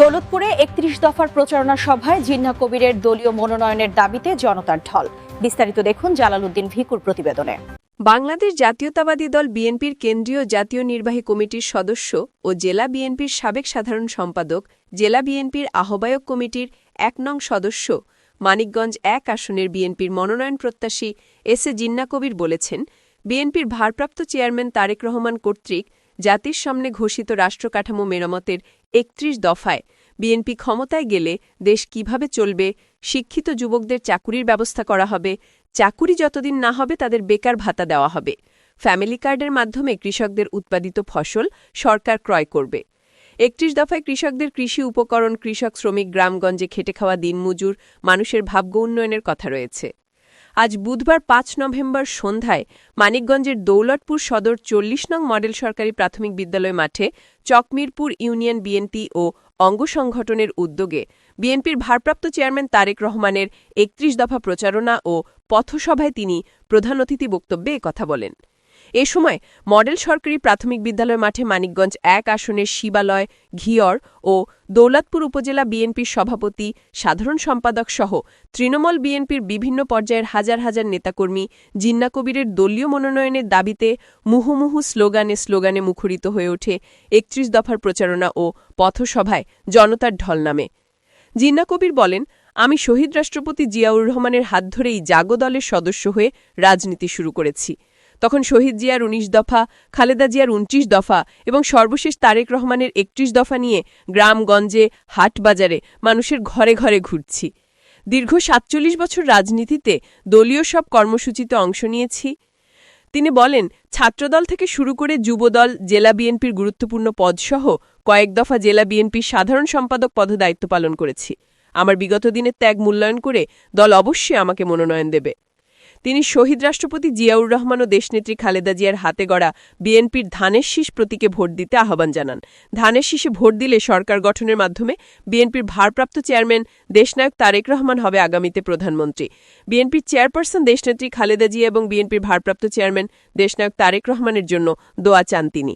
দৌলতপুরে একত্রিশ দফার প্রচারণা সভায় জিন্না কবিরের দলীয় মনোনয়নের দাবিতে জনতার ঢল। বিস্তারিত দেখুন জালালউদ্দিন ভিকুর প্রতিবেদনে। বাংলাদেশ জাতীয়তাবাদী দল বিএনপির কেন্দ্রীয় জাতীয় নির্বাহী কমিটির সদস্য ও জেলা বিএনপির সাবেক সাধারণ সম্পাদক, জেলা বিএনপির আহ্বায়ক কমিটির এক নং সদস্য মানিকগঞ্জ এক আসনের বিএনপির মনোনয়ন প্রত্যাশী এস এ জিন্না কবির বলেছেন, বিএনপির ভারপ্রাপ্ত চেয়ারম্যান তারেক রহমান কর্তৃক জাতির সামনে ঘোষিত রাষ্ট্রকাঠামো মেরামতের একত্রিশ দফায় বিএনপি ক্ষমতায় গেলে দেশ কীভাবে চলবে, শিক্ষিত যুবকদের চাকুরির ব্যবস্থা করা হবে, চাকুরি যতদিন না হবে তাদের বেকার ভাতা দেওয়া হবে। ফ্যামিলি কার্ডের মাধ্যমে কৃষকদের উৎপাদিত ফসল সরকার ক্রয় করবে। একত্রিশ দফায় কৃষকদের কৃষি উপকরণ, কৃষক শ্রমিক, গ্রামগঞ্জে খেটে খাওয়া দিনমজুর মানুষের ভাগ্য উন্নয়নের কথা রয়েছে। আজ বুধবার পাঁচ নভেম্বর সন্ধ্যায় মানিকগঞ্জের দৌলতপুর সদর চল্লিশ নং মডেল সরকারি প্রাথমিক বিদ্যালয় মাঠে চকমিরপুর ইউনিয়ন বিএনপি ও অঙ্গ সংগঠনের উদ্যোগে বিএনপির ভারপ্রাপ্ত চেয়ারম্যান তারেক রহমানের একত্রিশ দফা প্রচারণা ও পথসভায় তিনি প্রধান অতিথি বক্তব্যে কথা বলেন। এ সময় মডেল সরকারি প্রাথমিক বিদ্যালয় মাঠে মানিকগঞ্জ এক আসনের শিবালয় ঘিয়র ও দৌলতপুর উপজেলা বিএনপির সভাপতি, সাধারণ সম্পাদক সহ তৃণমূল বিএনপির বিভিন্ন পর্যায়ের হাজার হাজার নেতাকর্মী জিন্না কবিরের দলীয় মনোনয়নের দাবিতে মুহুমুহু স্লোগানে স্লোগানে মুখরিত হয়ে ওঠে একত্রিশ দফার প্রচারণা ও পথসভায় জনতার ঢল নামে। জিন্না কবির বলেন, আমি শহীদ রাষ্ট্রপতি জিয়াউর রহমানের হাত ধরেই জাগো দলের সদস্য হয়ে রাজনীতি শুরু করেছি। তখন শহীদ জিয়ার ১৯ দফা, খালেদা জিয়ার উনত্রিশ দফা এবং সর্বশেষ তারেক রহমানের একত্রিশ দফা নিয়ে গ্রামগঞ্জে হাটবাজারে মানুষের ঘরে ঘরে ঘুরছি। দীর্ঘ সাতচল্লিশ বছর রাজনীতিতে দলীয় সব কর্মসূচিতে অংশ নিয়েছি। তিনি বলেন, ছাত্রদল থেকে শুরু করে যুবদল, জেলা বিএনপির গুরুত্বপূর্ণ পদসহ কয়েক দফা জেলা বিএনপির সাধারণ সম্পাদক পদে দায়িত্ব পালন করেছি। আমার বিগত দিনের ত্যাগ মূল্যায়ন করে দল অবশ্যই আমাকে মনোনয়ন দেবে। তিনি শহীদ রাষ্ট্রপতি জিয়াউর রহমান ও দেশনেত্রী খালেদা জিয়ার হাতে গড়া বিএনপির ধানের শীষ প্রতীকে ভোট দিতে আহ্বান জানান। ধানের শীষে ভোট দিলে সরকার গঠনের মাধ্যমে বিএনপির ভারপ্রাপ্ত চেয়ারম্যান দেশনায়ক তারেক রহমান হবে আগামীতে প্রধানমন্ত্রী। বিএনপির চেয়ারপারসন দেশনেত্রী খালেদা জিয়া এবং বিএনপির ভারপ্রাপ্ত চেয়ারম্যান দেশনায়ক তারেক রহমানের জন্য দোয়া চান তিনি।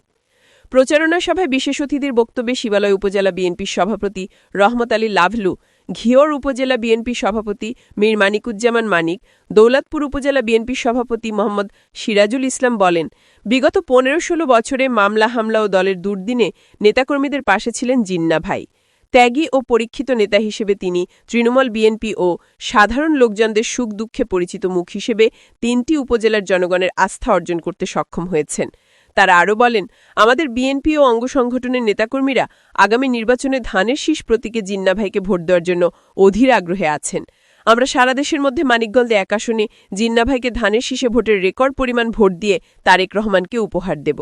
প্রচারণা সভায় বিশেষ অতিথির বক্তব্যে শিবালয় উপজেলা বিএনপির সভাপতি রহমত আলী লাভলু ঘিওর উপজেলা বিএনপি সভাপতি মীর মানিকুজ্জামান মানিক, দৌলতপুর উপজেলা বিএনপি সভাপতি মোহাম্মদ সিরাজুল ইসলাম বলেন, বিগত পনেরো ষোলো বছরে মামলা, হামলা ও দলের দুর্দিনে নেতাকর্মীদের পাশে ছিলেন জিন্না ভাই। ত্যাগী ও পরীক্ষিত নেতা হিসেবে তিনি তৃণমূল বিএনপি ও সাধারণ লোকজনদের সুখ দুঃখে পরিচিত মুখ হিসেবে তিনটি উপজেলার জনগণের আস্থা অর্জন করতে সক্ষম হয়েছেন। তারা আরও বলেন, আমাদের বিএনপি ও অঙ্গ সংগঠনের নেতাকর্মীরা আগামী নির্বাচনে ধানের শীষ প্রতীকে জিন্না ভাইকে ভোট দেওয়ার জন্য অধীর আগ্রহে আছেন। আমরা সারা দেশের মধ্যে মানিকগঞ্জে এক আসনে জিন্না ভাইকে ধানের শীষে ভোটের রেকর্ড পরিমাণ ভোট দিয়ে তারেক রহমানকে উপহার দেব।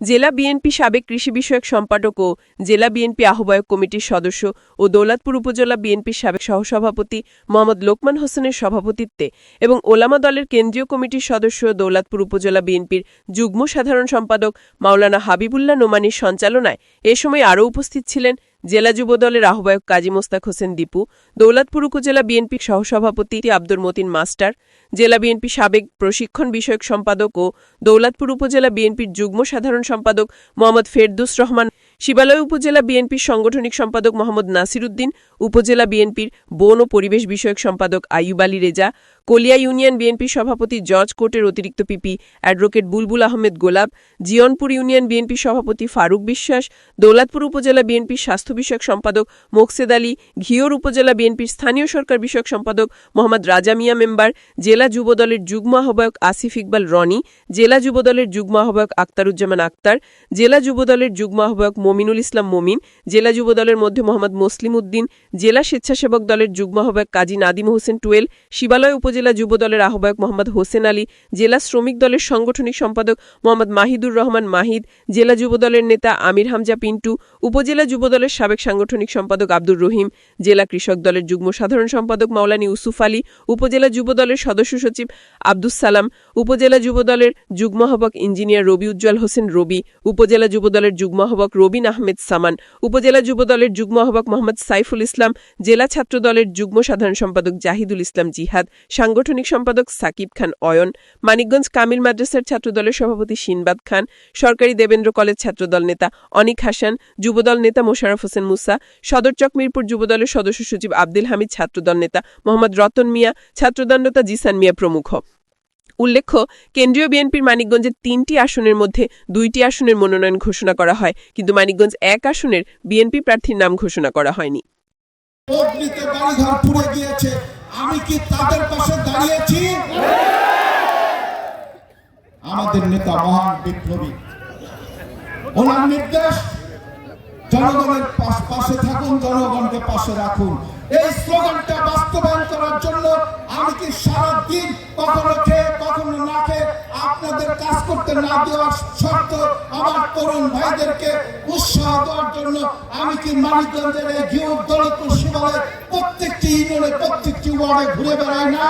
জেলা বিএনপি সাবেক কৃষি বিষয়ক সম্পাদক ও জেলা বিএনপি আহ্বায়ক কমিটির সদস্য ও দৌলতপুর উপজেলা বিএনপির সাবেক সহসভাপতি মোহাম্মদ লোকমান হোসেনের সভাপতিত্বে এবং ওলামা দলের কেন্দ্রীয় কমিটির সদস্য দৌলতপুর উপজেলা বিএনপির যুগ্ম সাধারণ সম্পাদক মাওলানা হাবিবুল্লাহ নোমানির সঞ্চালনায় এ সময় আরও উপস্থিত ছিলেন জেলা যুবদলের আহ্বায়ক কাজী মোস্তাক হোসেন দীপু, দৌলতপুর উপজেলা বিএনপি সহসভাপতি আব্দুর মতিন মাস্টার, জেলা বিএনপি সাবেক প্রশিক্ষণ বিষয়ক সম্পাদক ও দৌলতপুর উপজেলা বিএনপির যুগ্ম সাধারণ সম্পাদক মোহাম্মদ ফেরদুস রহমান, শিবালয় উপজেলা বিএনপির সাংগঠনিক সম্পাদক মোহাম্মদ নাসির উদ্দিন উপজেলা বিএনপির বন ও পরিবেশ বিষয়ক সম্পাদক আইয়ুব আলী রেজা কলিয়া ইউনিয়ন বিএনপির সভাপতি জজ কোর্টের অতিরিক্ত পিপি অ্যাডভোকেট বুলবুল আহমেদ গোলাপ, জিয়নপুর ইউনিয়ন বিএনপির সভাপতি ফারুক বিশ্বাস, দৌলতপুর উপজেলা বিএনপির স্বাস্থ্য বিষয়ক সম্পাদক মোকসেদ আলী, ঘিওর উপজেলা বিএনপির স্থানীয় সরকার বিষয়ক সম্পাদক মোহাম্মদ রাজা মিয়া মেম্বার, জেলা যুবদলের যুগ্ম আহ্বায়ক আসিফ ইকবাল রনি, জেলা যুবদলের যুগ্ম আহ্বায়ক আক্তারুজ্জামান আক্তার জেলা যুবদলের যুগ্ম আহ্বায়ক মমিনুল ইসলাম মমিন, জেলা যুবদলের মধ্যে মোহাম্মদ মুসলিম উদ্দিন, জেলা স্বেচ্ছাসেবক দলের যুগ্ম আহ্বায়ক কাজী নাদিম হোসেন টুয়েল, শিবালয় উপজেলা যুবদলের আহ্বায়ক মোহাম্মদ হোসেন আলী, জেলা শ্রমিক দলের সাংগঠনিক সম্পাদক মোহাম্মদ মাহিদুর রহমান মাহিদ, জেলা যুবদলের নেতা আমির হামজা পিন্টু, উপজেলা যুবদলের সাবেক সাংগঠনিক সম্পাদক আব্দুর রহিম, জেলা কৃষক দলের যুগ্ম সাধারণ সম্পাদক মাওলানি ইউসুফ আলী, উপজেলা যুবদলের সদস্য সচিব আব্দুস সালাম, উপজেলা যুবদলের যুগ্ম আহ্বায়ক ইঞ্জিনিয়ার রবি উজ্জ্বল হোসেন রবি, উপজেলা যুবদলের যুগ্ম আহ্বায়ক রবিন আহমেদ সামান, উপজেলা যুবদলের যুগ্ম আহ্বায়ক মোহাম্মদ সাইফুল ইসলাম, জেলা ছাত্র দলের যুগ্ম সাধারণ সম্পাদক জাহিদুল ইসলাম জিহাদ সাংগঠনিক সম্পাদক সাকিব খান অয়ন, মানিকগঞ্জ কামিল মাদ্রাসার ছাত্রদলের সভাপতি সিনবাদ খান, সরকারি দেবেন্দ্র কলেজ ছাত্রদল নেতা অনিক হাসান, যুবদল নেতা মোশারফ হোসেন মুসা সদরচক মিরপুর যুবদলের সদস্য সচিব আব্দুল হামিদ ছাত্রদল নেতা মোহাম্মদ রতন মিয়া ছাত্রদল নেতা জিসান মিয়া প্রমুখ। উল্লেখ্য, কেন্দ্রীয় বিএনপির মানিকগঞ্জের তিনটি আসনের মধ্যে দুইটি আসনের মনোনয়ন ঘোষণা করা হয়, কিন্তু মানিকগঞ্জ এক আসনের বিএনপি প্রার্থীর নাম ঘোষণা করা হয়নি। আমি কি তাদের পাশে দাঁড়িয়েছি? আমাদের নেতা মহান বিপ্লবী। ওনার নির্দেশ, জনগণের পাশ- থাকুন, জনগণকে পাশে রাখুন। এই করার জন্য আমি কি সারাদিন কখনো খেয়ে, কখনো না খেয়ে আপনাদের কাজ করতে না দেওয়ার শর্ত আমার তরুণ ভাইদেরকে উৎসাহ দেওয়ার জন্য আমি কি মানিকগঞ্জের এই ঘিউ দলিত শিবালয় প্রত্যেকটি ইউনিয়নে, প্রত্যেকটি ওয়ার্ডে ঘুরে বেড়াই না